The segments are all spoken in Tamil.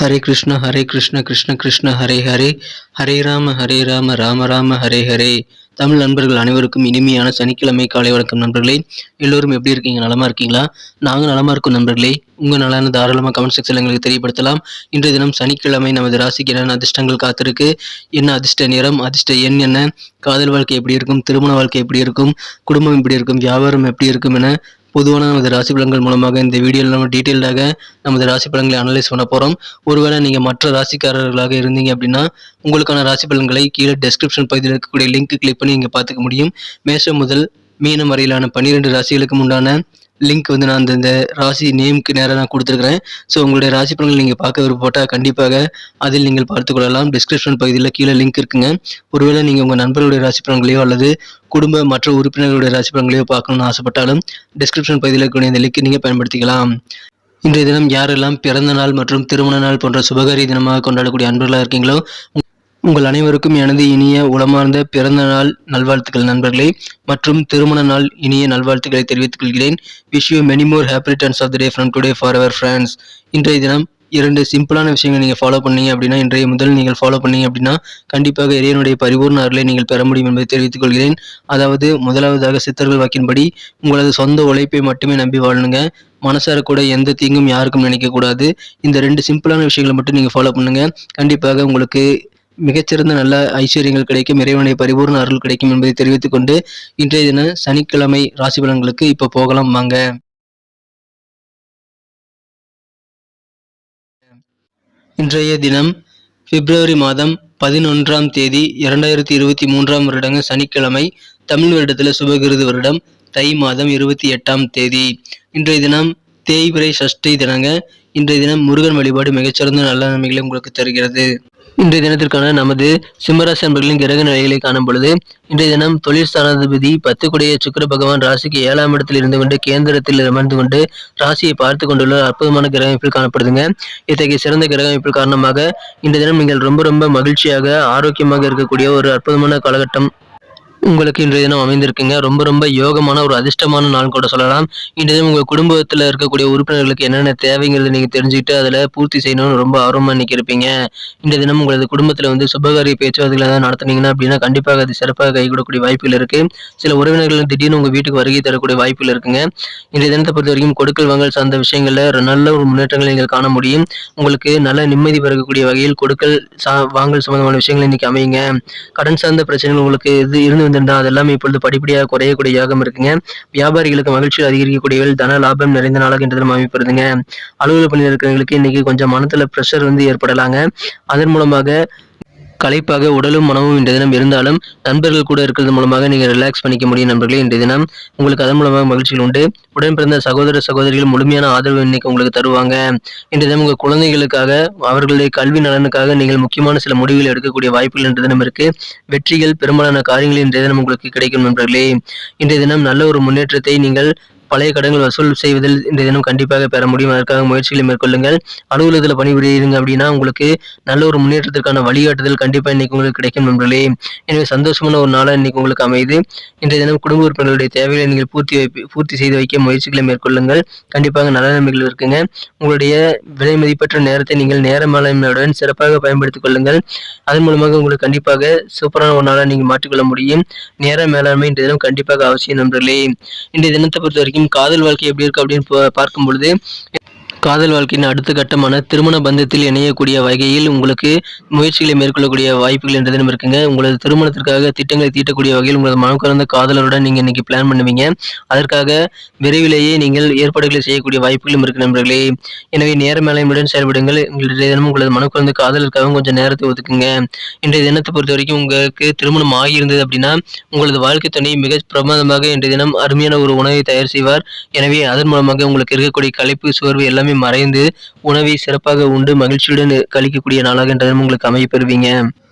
ஹரே கிருஷ்ண ஹரே கிருஷ்ண கிருஷ்ண கிருஷ்ண ஹரே ஹரே. ஹரே ராம ஹரே ராம ராம ராம ஹரே ஹரே. தமிழ் நண்பர்கள் அனைவருக்கும் இனிமையான சனிக்கிழமை காலை வணக்கம் நண்பர்களே. எல்லோரும் எப்படி இருக்கீங்க? நலமா இருக்கீங்களா? நாங்கள் நலமா இருக்கும் நண்பர்களே. உங்கள் நலன தாராளமாக கமெண்ட் செக்ஷனில் எங்களுக்கு தெரியப்படுத்தலாம். இன்றைய தினம் சனிக்கிழமை நமது ராசிக்கு என்னென்ன அதிர்ஷ்டங்கள் காத்திருக்கு? என்ன அதிர்ஷ்ட நிறம் அதிர்ஷ்ட எண் என்ன? காதல் வாழ்க்கை எப்படி இருக்கும்? திருமண வாழ்க்கை எப்படி இருக்கும்? குடும்பம் எப்படி இருக்கும்? வியாபாரம் எப்படி இருக்கும் என பொதுவான நமது ராசி பலன்கள் மூலமாக இந்த வீடியோவில் நம்ம டீட்டெயில்டாக நமது ராசி பலன்களை அனலைஸ் பண்ண போகிறோம் ஒருவேளை நீங்கள் மற்ற ராசிக்காரர்களாக இருந்தீங்க அப்படின்னா உங்களுக்கான ராசி பலன்களை கீழே டெஸ்கிரிப்ஷன் பகுதியில் இருக்கக்கூடிய லிங்க் கிளிக் பண்ணி நீங்கள் பார்த்துக்க முடியும். மேஷம் முதல் மீனம் வரையிலான பன்னிரெண்டு ராசிகளுக்கு உண்டான லிங்க் வந்து நான் அந்த இந்த ராசி நேமுக்கு நேராக நான் கொடுத்துருக்குறேன். ஸோ உங்களுடைய ராசி பலன்கள் நீங்கள் பார்க்க விருப்பப்பட்டால் கண்டிப்பாக அதில் நீங்கள் பார்த்து கொள்ளலாம். டிஸ்கிரிப்ஷன் பகுதியில் கீழே லிங்க் இருக்குங்க. ஒருவேளை நீங்கள் உங்கள் நண்பர்களுடைய ராசி பலன்களையோ அல்லது குடும்ப மற்ற உறுப்பினர்களுடைய ராசி பலன்களையோ பார்க்கணும்னு ஆசைப்பட்டாலும் டிஸ்கிரிப்ஷன் பகுதியில் இருக்கக்கூடிய இந்த லிங்க் நீங்கள் பயன்படுத்திக்கலாம். இன்றைய தினம் யாரெல்லாம் பிறந்த நாள் மற்றும் திருமண நாள் போன்ற சுபகாரிய தினமாக கொண்டாடக்கூடிய அன்பர்களாக இருக்கீங்களோ உங்கள் அனைவருக்கும் எனது இனிய உளமார்ந்த பிறந்த நாள் நல்வாழ்த்துக்கள் நண்பர்களே. மற்றும் திருமண நாள் இனிய நல்வாழ்த்துக்களை தெரிவித்துக் கொள்கிறேன். Wish you many more happy returns of the day from today for our friends இன்றைய தினம் இரண்டு சிம்பிளான விஷயங்கள் நீங்கள் ஃபாலோ பண்ணீங்க அப்படின்னா இன்றைய முதல் நீங்கள் ஃபாலோ பண்ணீங்க அப்படின்னா கண்டிப்பாக இறைவனுடைய பரிபூர்ண அருளை நீங்கள் பெற முடியும் என்பதை தெரிவித்துக் கொள்கிறேன். அதாவது முதலாவதாக சித்தர்கள் வாக்கின்படி உங்களது சொந்த உழைப்பை மட்டுமே நம்பி வாழணுங்க மனசார கூட எந்த தீங்கும் யாருக்கும் நினைக்கக்கூடாது இந்த ரெண்டு சிம்பிளான விஷயங்களை மட்டும் நீங்கள் ஃபாலோ பண்ணுங்கள் கண்டிப்பாக உங்களுக்கு மிகச்சிறந்த நல்ல ஐஸ்வர்யங்கள் கிடைக்கும் இறைவனை பரிபூர்ண அருள் கிடைக்கும் என்பதை தெரிவித்துக் கொண்டு இன்றைய தின சனிக்கிழமை ராசி பலன்களுக்கு இப்போ போகலாம் வாங்க. இன்றைய தினம் பிப்ரவரி மாதம் பதினொன்றாம் தேதி இரண்டாயிரத்தி இருபத்தி மூன்றாம் வருடங்க சனிக்கிழமை தமிழ் வருடத்தில் சுபகிருது வருடம் தை மாதம் இருபத்தி எட்டாம் தேதி. இன்றைய தினம் தேய்பிரை சஷ்டி தினங்க இன்றைய தினம் முருகன் வழிபாடு மிகச்சிறந்த நல்ல நன்மைகளை உங்களுக்கு தருகிறது. இன்றைய தினத்திற்கான நமது சிம்மராசி அன்பர்களின் கிரக நிலைகளை காணும் பொழுது இன்றைய தினம் தொழில் ஸ்தானாதிபதி பத்துக்குடைய சுக்கிர பகவான் ராசிக்கு ஏழாம் இடத்தில் இருந்து கொண்டு கேந்திரத்தில் அமர்ந்து கொண்டு ராசியை பார்த்து கொண்டுள்ள அற்புதமான கிரக அமைப்பில் காணப்படுதுங்க. இத்தகைய சிறந்த கிரக அமைப்பில் காரணமாக இன்றைய தினம் நீங்கள் ரொம்ப ரொம்ப மகிழ்ச்சியாக ஆரோக்கியமாக இருக்கக்கூடிய ஒரு அற்புதமான காலகட்டம் உங்களுக்கு இன்றைய தினம் அமைந்திருக்குங்க. ரொம்ப ரொம்ப யோகமான ஒரு அதிர்ஷ்டமான நாள் கூட சொல்லலாம். இன்றைய தினம் உங்கள் குடும்பத்தில் இருக்கக்கூடிய உறுப்பினர்களுக்கு என்னென்ன தேவைங்கிறது நீங்கள் தெரிஞ்சுக்கிட்டு அதில் பூர்த்தி செய்யணும்னு ரொம்ப ஆர்வமாக இன்னைக்கு இருப்பீங்க இன்றைய தினம் உங்களது குடும்பத்தில் வந்து சுபகாரிய பேச்சுவார்த்தைகள் ஏதாவது நடத்துனீங்கன்னா அப்படின்னா கண்டிப்பாக அது சிறப்பாக கைகூடக்கூடிய வாய்ப்புகள் இருக்குது சில உறவினர்கள் திடீர்னு உங்கள் வீட்டுக்கு வருகை தரக்கூடிய வாய்ப்புகள் இருக்குங்க. இன்றைய தினத்தை பொறுத்த வரைக்கும் கொடுக்கல் வாங்கல் சார்ந்த விஷயங்களில் ஒரு நல்ல ஒரு முன்னேற்றங்களை நீங்கள் காண முடியும். உங்களுக்கு நல்ல நிம்மதி பிறக்கக்கூடிய வகையில் கொடுக்கல் சா வாங்கல் சம்பந்தமான விஷயங்கள் இன்றைக்கி அமையுங்க. கடன் சார்ந்த பிரச்சனைகள் உங்களுக்கு இது இருந்து வந்திருந்தா அதெல்லாம் இப்பொழுது படிப்படியாக குறையக்கூடிய யோகம் இருக்குங்க. வியாபாரிகளுக்கு மகிழ்ச்சி அதிகரிக்கக்கூடிய தன லாபம் நிறைந்த நாளாக இன்று தினம் அமைப்பிருதுங்க அலுவலக பணியில் இருக்கிறவங்களுக்கு இன்னைக்கு கொஞ்சம் மனத்துல ப்ரெஷர் வந்து ஏற்படலாங்க. அதன் மூலமாக களைப்பாக உடலும் மனமும் இன்றைய தினம் இருந்தாலும் நண்பர்கள் கூட இருக்கிறது மூலமாக நீங்கள் ரிலாக்ஸ் பண்ணிக்க முடியும் நண்பர்களே இன்றைய தினம் உங்களுக்கு அதன் மூலமாக மகிழ்ச்சிகள் உண்டு. உடன் பிறந்த சகோதர சகோதரிகள் முழுமையான ஆதரவு இன்னைக்கு உங்களுக்கு தருவாங்க. இன்றைய தினம் உங்கள் குழந்தைகளுக்காக அவர்களுடைய கல்வி நலனுக்காக நீங்கள் முக்கியமான சில முடிவுகள் எடுக்கக்கூடிய வாய்ப்புகள் இன்றைய தினம் இருக்கு. வெற்றிகள் பெரும்பாலான காரியங்கள் இன்றைய தினம் உங்களுக்கு கிடைக்கும் நண்பர்களே. இன்றைய தினம் நல்ல ஒரு முன்னேற்றத்தை நீங்கள் பழைய கடன்கள் வசூல் செய்வதில் இந்த தினம் கண்டிப்பாக பெற முடியும். அதற்காக முயற்சிகளை மேற்கொள்ளுங்கள். அலுவலகத்தில் பணிபுரியுங்க அப்படின்னா உங்களுக்கு நல்ல ஒரு முன்னேற்றத்திற்கான வழிகாட்டுதல் கண்டிப்பாக இன்னைக்கு உங்களுக்கு கிடைக்கும் நண்பர்களே. எனவே சந்தோஷமான ஒரு நாளாக இன்னைக்கு உங்களுக்கு அமையுது. இன்றைய தினம் குடும்ப உறுப்பினர்களுடைய தேவைகளை நீங்கள் பூர்த்தி வைப்பு பூர்த்தி செய்து வைக்க முயற்சிகளை மேற்கொள்ளுங்கள். கண்டிப்பாக நல்ல நன்மைகள் இருக்குங்க. உங்களுடைய விலை மதிப்பற்ற நேரத்தை நீங்கள் நேர மேலாண்மையுடன் சிறப்பாக பயன்படுத்திக் கொள்ளுங்கள். அதன் மூலமாக உங்களுக்கு கண்டிப்பாக சூப்பரான ஒரு நாளாக நீங்கள் மாற்றிக்கொள்ள முடியும். நேர மேலாண்மை இன்றைய தினம் கண்டிப்பாக அவசியம் நண்பர்களே. இன்றைய தினத்தை பொறுத்த வரைக்கும் காதல் வாழ்க்கை எப்படி இருக்கு அப்படின்னு பார்க்கும் பொழுது காதல் வாழ்க்கையின் அடுத்த கட்டமான திருமண பந்தத்தில் இணையக்கூடிய வகையில் உங்களுக்கு முயற்சிகளை மேற்கொள்ளக்கூடிய வாய்ப்புகள் என்ற தினம் இருக்குங்க. உங்களது திருமணத்திற்காக திட்டங்களை தீட்டக்கூடிய வகையில் உங்களது மனம் கலந்த காதலருடன் நீங்கள் இன்னைக்கு பிளான் பண்ணுவீங்க. அதற்காக விரைவிலேயே நீங்கள் ஏற்பாடுகளை செய்யக்கூடிய வாய்ப்புகளும் இருக்கு நண்பர்களே. எனவே நேர மேலாண்மையுடன் செயல்படுங்கள். உங்களுடைய தினம் உங்களது மனம் கலந்த காதலுக்காக கொஞ்சம் நேரத்தை ஒதுக்குங்க. இன்றைய தினத்தை பொறுத்த வரைக்கும் உங்களுக்கு திருமணம் ஆகியிருந்தது அப்படின்னா உங்களது வாழ்க்கை துணை மிக பிரமாதமாக இன்றைய தினம் அருமையான ஒரு உணவை தயார் செய்வார். எனவே அதன் மூலமாக உங்களுக்கு இருக்கக்கூடிய களைப்பு சோர்வு எல்லாமே மறைந்து உணவை சிறப்பாக உண்டு மகிழ்ச்சியுடன் கழிக்கக்கூடிய நாளாக இன்றைய தினம் உங்களுக்கு அமைய பெறுவீங்க.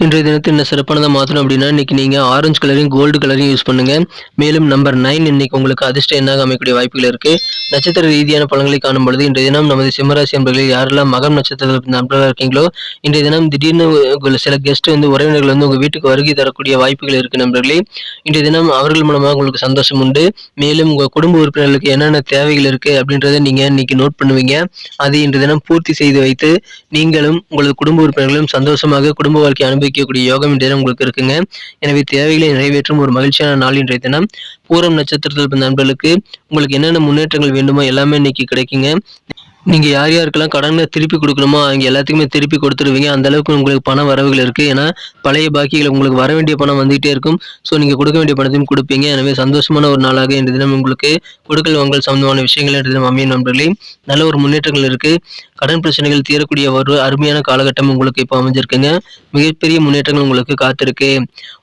இன்றைய தினத்தை என்ன சிறப்பானதாக மாற்றணும் அப்படின்னா இன்றைக்கி நீங்கள் ஆரஞ்சு கலரையும் கோல்டு கலரையும் யூஸ் பண்ணுங்க. மேலும் நம்பர் நைன் இன்னைக்கு உங்களுக்கு அதிர்ஷ்டம் என்னாக அமைக்கக்கூடிய வாய்ப்புகள் இருக்குது நட்சத்திர ரீதியான பலன்களை காணும் பொழுது இன்றைய தினம் நமது சிம்மராசி என்பர்களில் யாரெல்லாம் மகம் நட்சத்திரத்தில் நண்பர்களாக இருக்கீங்களோ இன்றைய தினம் திடீர்னு சில கெஸ்ட் வந்து உறவினர்கள் வந்து உங்கள் வீட்டுக்கு வருகை தரக்கூடிய வாய்ப்புகள் இருக்கு நண்பர்களே. இன்றைய தினம் அவர்கள் மூலமாக உங்களுக்கு சந்தோஷம் உண்டு. மேலும் உங்கள் குடும்ப உறுப்பினர்களுக்கு என்னென்ன தேவைகள் இருக்குது அப்படின்றத நீங்கள் இன்னைக்கு நோட் பண்ணுவீங்க. அதை இன்றைய தினம் பூர்த்தி செய்து வைத்து நீங்களும் உங்களது குடும்ப உறுப்பினர்களும் சந்தோஷமாக குடும்ப வாழ்க்கை வைக்கக்கூடிய யோகம் இன்றைய உங்களுக்கு இருக்குங்க. எனவே தேவைகளை நிறைவேற்றும் ஒரு மகிழ்ச்சியான நாள் இன்றைய தினம். பூரம் நட்சத்திரத்தில் நண்பர்களுக்கு உங்களுக்கு என்னென்ன முன்னேற்றங்கள் வேண்டுமோ எல்லாமே இன்னைக்கு கிடைக்குங்க. நீங்கள் யார் யாருக்கெல்லாம் கடனை திருப்பி கொடுக்கணுமோ அவங்க எல்லாத்துக்குமே திருப்பி கொடுத்துருவீங்க. அந்த அளவுக்கு உங்களுக்கு பண வரவுகள் இருக்குது ஏன்னா பழைய பாக்கிகள் உங்களுக்கு வர வேண்டிய பணம் வந்துகிட்டே இருக்கும். ஸோ நீங்கள் கொடுக்க வேண்டிய பணத்தையும் கொடுப்பீங்க. எனவே சந்தோஷமான ஒரு நாளாக இன்று தினம் உங்களுக்கு கொடுக்கல் வாங்கல் சம்பந்தமான விஷயங்கள் இன்று தினம் அமையும் நண்பர்களே. நல்ல ஒரு முன்னேற்றங்கள் இருக்குது கடன் பிரச்சனைகள் தீரக்கூடிய ஒரு அருமையான காலகட்டம் உங்களுக்கு இப்போ அமைஞ்சிருக்குங்க. மிகப்பெரிய முன்னேற்றங்கள் உங்களுக்கு காத்திருக்கு.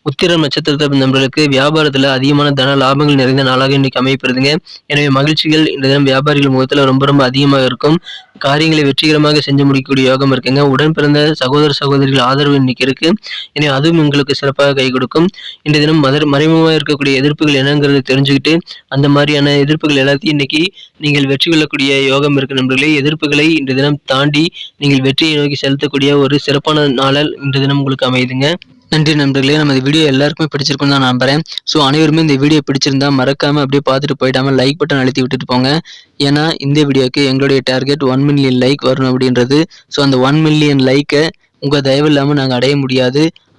உத்திரம் நட்சத்திரத்தை நண்பர்களுக்கு வியாபாரத்தில் அதிகமான தன லாபங்கள் நிறைந்த நாளாக இன்னைக்கு அமையப்படுதுங்க எனவே மகிழ்ச்சிகள் இந்த தினம் வியாபாரிகள் முகத்தில் ரொம்ப ரொம்ப அதிகமாக இருக்கும். காரியங்களை வெற்றிகரமாக செஞ்சு முடிக்கக்கூடிய யோகம் இருக்குங்க. உடன் பிறந்த சகோதர சகோதரிகள் ஆதரவு இன்னைக்கு இருக்கு. எனவே அதுவும் உங்களுக்கு சிறப்பாக கை கொடுக்கும். இந்த தினம் மதர் மறைமுகமாக இருக்கக்கூடிய எதிர்ப்புகள் என்னங்கிறத தெரிஞ்சுக்கிட்டு அந்த மாதிரியான எதிர்ப்புகள் எல்லாத்தையும் இன்னைக்கு நீங்கள் வெற்றி கொள்ளக்கூடிய யோகம் இருக்கு நண்பர்களே. எதிர்ப்புகளை இன்று தினம் தாண்டி நீங்கள் வெற்றியை நோக்கி செலுத்தக்கூடிய ஒரு சிறப்பான நாளால் இந்த தினம் உங்களுக்கு அமையுதுங்க. நன்றி நண்பர்களே. நம்ம இந்த வீடியோ எல்லாருக்குமே பிடிச்சிருக்கும் தான் நம்புறேன். ஸோ அனைவருமே இந்த வீடியோ பிடிச்சிருந்தா மறக்காம அப்படியே பார்த்துட்டு போயிடாம லைக் பட்டன் அழுத்தி விட்டுட்டு போங்க. ஏன்னா இந்த வீடியோக்கு எங்களுடைய டார்கெட் ஒன் மில்லியன் லைக் வரணும் அப்படின்றது. ஸோ அந்த ஒன் மில்லியன் லைக்கை உங்கள் தயவு இல்லாமல் நாங்கள் அடைய முடியாது.